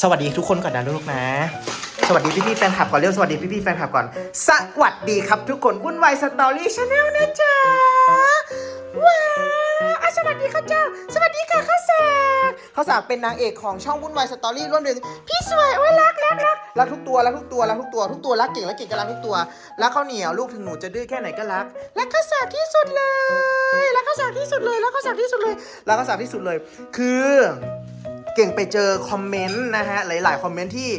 สวัสดีทุกคนก่อนนะลูกนะ สวัสดีพี่พี่แฟนคลับก่อนเร็วสวัสดีพี่พี่แฟนคลับก่อน สวัสดีครับทุกคนวุ่นวายสตอรี่ชาแนลนะจ๊ะว้าวอะสวัสดีค่ะเจ้า สวัสดีค่ะข้าสากข้าสากเป็นนางเอกของช่องวุ่นวายสตอรี่ร่วมถึงพี่สวยโอ้ยรักรักรักรักทุกตัวรักทุกตัวรักทุกตัวทุกตัวรักเก่งและเก่งก็รักทุกตัวรักข้าวเหนียวลูกถึงหนูจะดื้อแค่ไหนก็รักรักข้าสากที่สุดเลยรักข้าสากที่สุดเลยรักข้าสากที่สุดเลยรักข้าสากที่สุดเลยคือ เก่งไปเจอคอมเมนต์นะฮะหลาย ๆ คอมเมนต์ที่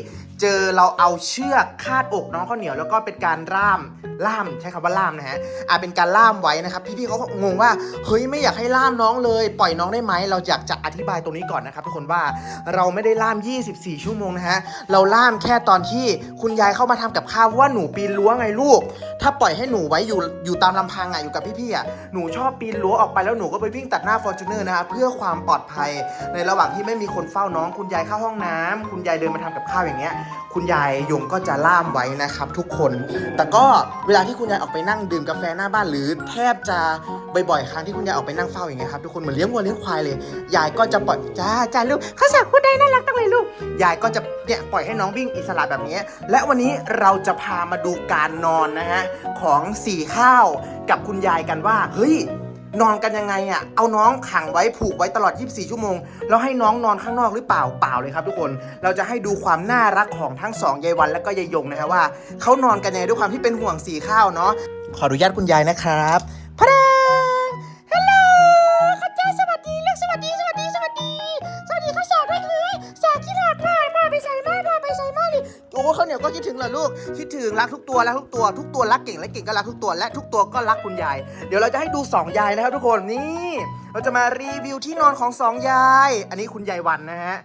เจอเราเอาเชือกคาดอกน้องข้าวเหนียว แล้วก็เป็นการล่ามล่ามใช้คำว่าล่ามนะฮะอ่าเป็นการล่ามไว้นะครับพี่ๆเขาก็งงว่าเฮ้ยไม่อยากให้ล่ามน้องเลย ปล่อยน้องได้ไหมเราอยากจะอธิบายตรงนี้ก่อนนะครับทุกคนว่าเราไม่ได้ล่าม 24 ชั่วโมงนะฮะเราล่ามแค่ตอนที่คุณยายเข้ามาทำกับข้าวว่าหนูปีนรั้วไงลูก ถ้าปล่อยให้หนูไว้อยู่อยู่ตามลำพังอะอยู่กับพี่ๆอะหนูชอบปีนรั้วออกไปแล้วหนูก็ไปวิ่งตัดหน้าฟอร์จูเนอร์นะฮะเพื่อความปลอดภัย ในระหว่างที่ไม่มีคนเฝ้าน้อง คุณยายเข้าห้องน้ำคุณยายเดินมาทำกับข้าวอย่างเงี้ยคุณยายยงก็จะล่ามไว้นะครับทุกคน แต่ก็เวลาที่คุณยายออกไปนั่งดื่มกาแฟหน้าบ้านหรือแทบจะบ่อยๆครั้งที่คุณยายออกไปนั่งเฝ้าอย่างเงี้ยครับทุกคนเหมือนเลี้ยงวัวเลี้ยงควายเลย ยายก็จะปล่อยจ้าจ้าลูกเขาสักคุณได้น่ารักจังเลยลูก ยายก็จะเนี่ยปล่อยให้น้องวิ่งอิสระแบบนี้ และวันนี้เราจะพามาดูการนอนนะฮะของสี่ข้าวกับคุณยายกันว่าเฮ้ย นอนกันยังไงอะ่ะ เอาน้องขังไว้ผูกไว้ตลอด 24 ชั่วโมง แล้วให้น้องนอนข้างนอกหรือเปล่า เปล่าเลยครับทุกคน เราจะให้ดูความน่ารักของทั้งสองยายวันและก็ยายยงนะฮะว่าเขานอนกันยังไงด้วยความที่เป็นห่วงสีข้าวเนาะ ขออนุญาตคุณยายนะครับพระ อ้ข้าวเหนียวก็คิดถึงเหรอลูก คิดถึงรักทุกตัวรักทุกตัว ทุกตัวรักเก่งและเก่งก็รักทุกตัว และทุกตัวก็รักคุณยาย เดี๋ยวเราจะให้ดูสองยายนะครับทุกคนนี่เราจะมารีวิวที่นอนของสองยาย อันนี้คุณยายวันนะฮะ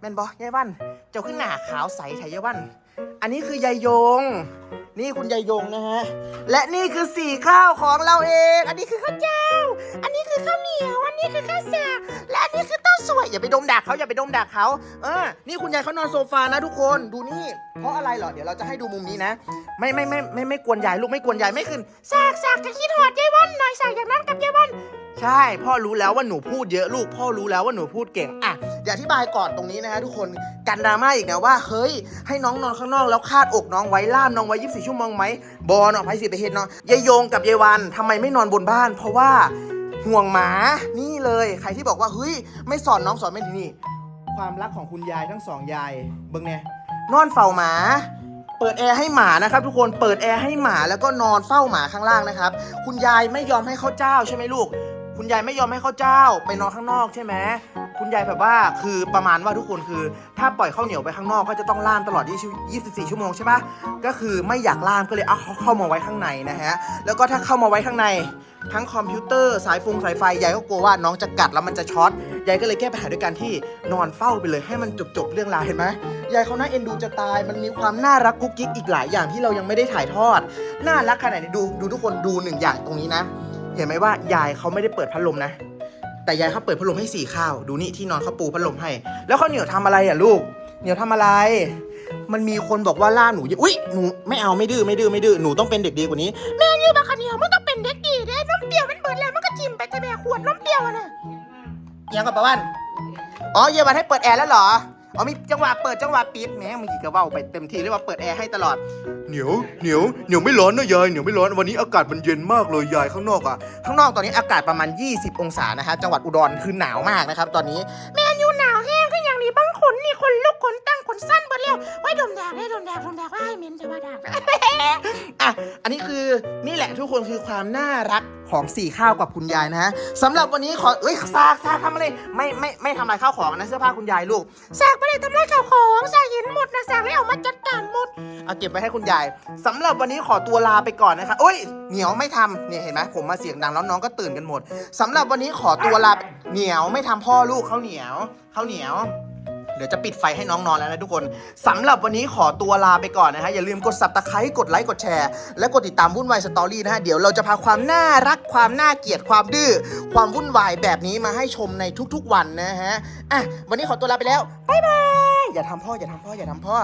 แม่นบอยายวันเจ้าขึ้นหน้าขาวใสไทยายวัน อันนี้คือยายยง นี่คุณยายยงนะฮะและนี่คือสี่ข้าวของเราเอง อันนี้คือข้าวเจ้า อันนี้คือข้าวเหนียว อันนี้คือข้าวสาและอันนี้คือ สวยอย่าไปดมดักเขาอย่าไปดมดักเขาเออนี่คุณยายเขานอนโซฟานะทุกคนดูนี่ เพราะอะไรเหรอเดี๋ยวเราจะให้ดูมุมนี้นะ ไม่ไม่ไม่ไม่ไม่กวนยายลูกไม่กวนยายไม่ขึ้นสากสากจะคิดหอดยายวันหน่อยสากอย่างนั้นกับยายวันใช่ พ่อรู้แล้วว่าหนูพูดเยอะลูก พ่อรู้แล้วว่าหนูพูดเก่งอะเดี๋ยวอธิบายก่อนตรงนี้นะฮะทุกคนกันดราม่าอีกนะว่าเฮ้ยให้น้องนอนข้างนอกแล้วคาดอกน้องไว้ล่ามน้องไว้24ชั่วโมงไหมบอเนาะไปสิไปเห็นเนาะยายโยงกับยายวันทำไมไม่นอนบนบ้าน เพราะว่า ห่วงหมานี่เลยใครที่บอกว่าเฮ้ยไม่สอนน้องสอนไม่ดีนี่ ความรักของคุณยายทั้งสองยายเบิ้งเนี่ยนอนเฝ้าหมา เปิดแอร์ให้หมานะครับ ทุกคนเปิดแอร์ให้หมาแล้วก็นอนเฝ้าหมาข้างล่างนะครับ คุณยายไม่ยอมให้ข้าวเจ้าใช่ไหมลูก คุณยายไม่ยอมให้ข้าวเจ้าไปนอนข้างนอกใช่ไหมคุณยายแบบว่าคือประมาณว่าทุกคนคือ ถ้าปล่อยข้าวเหนียวไปข้างนอกก็จะต้องล่ามตลอด 24 ชั่วโมงใช่ปะก็คือไม่อยากล่ามก็เลยเอาเข้ามาไว้ข้างในนะฮะแล้วก็ถ้าเข้ามาไว้ข้างในทั้งคอมพิวเตอร์สายฟงสายไฟยายก็กลัวว่าน้องจะกัดแล้วมันจะช็อตยายก็เลยแก้ปัญหาด้วยการที่นอนเฝ้าไปเลยให้มันจบๆเรื่องราวเห็นไหมยายเขาน่าเอ็นดูจะตาย มันมีความน่ารักกุ๊กกิ๊กอีกหลายอย่างที่เรายังไม่ได้ถ่ายทอด น่ารักขนาดไหนดูดูทุกคนดูหนึ่งอย่างตรงนี้นะ เห็นไหมว่ายายเขาไม่ได้เปิดพัดลมนะ แต่ยายเขาเปิดพัดลมให้สี่ข้าว ดูนี่ที่นอนเขาปูพัดลมให้ แล้วเขาวเหนียวทำอะไรอะลูก เหนียวทำอะไร มันมีคนบอกว่าล่าหนูอย่าอุ้ยหนูไม่เอาไม่ดื้อไม่ดื้อไม่ดื้อหนูต้องเป็นเด็กดีกว่านี้แม่นี่บักขะเหนียวมันก็เป็นเด็กดีเด้น้ำเปรี้ยวมันเบิดแล้วมันก็จิ้มไปแต่แม่ขวดน้ำเปรี้ยวอะน่ะยังกับปะวันอ๋อเยาวันให้เปิดแอร์แล้วเหรอ อ๋อมีจังหวะเปิดจังหวะปิดแหมมึงกี่กระเว้าไปเต็มทีเรียกว่าเปิดแอร์ให้ตลอด เหนียวเหนียวเหนียวไม่ร้อนนะยายเหนียวไม่ร้อนวันนี้อากาศมันเย็นมากเลยยายข้างนอกอะข้างนอกตอนนี้อากาศประมาณ 20 องศานะฮะจังหวัดอุดรคือหนาวมากนะครับ ตอนนี้แม่อยู่ นี้บางขนนี่ขนลุกขนตั้งขนสั้นเบิดแล้วไว้ดมแดกได้ดมแดกดมแดกว่าให้เหม็นจะว่าด่าอะอันนี้คือนี่แหละทุกคนคือความน่ารักของสี่ข้าวกับคุณยายนะฮะสำหรับวันนี้ขอเอ้ยซากซากทำอะไรไม่ไม่ไม่ทำลายข้าวของนะเสื้อผ้าคุณยายลูกสากไปเลยทำลายข้าวของสากเห็นหมดนะสากเลยเอามาจัดการหมดเอาเก็บไว้ให้คุณยายสำหรับวันนี้ขอตัวลาไปก่อนนะคะโอ้ยเหนียวไม่ทำเนี่ยเห็นไหมผมมาเสียงดังแล้วน้องก็ตื่นกันหมดสำหรับวันนี้ขอตัวลาไปเหนียวไม่ทำพ่อลูกข้าวเหนียวข้าวเหนียว เดี๋ยวจะปิดไฟให้น้องนอนแล้วนะทุกคนสำหรับวันนี้ขอตัวลาไปก่อนนะฮะอย่าลืมกดสับตะไคร้กดไลค์กดแชร์ และกดติดตามวุ่นวายสตอรี่นะฮะเดี๋ยวเราจะพาความน่ารักความน่าเกลียดความดื้อความวุ่นวายแบบนี้มาให้ชมในทุกๆวันนะฮะอะวันนี้ขอตัวลาไปแล้วบ๊ายบายอย่าทำพ่ออย่าทำพ่ออย่าทำพ่อ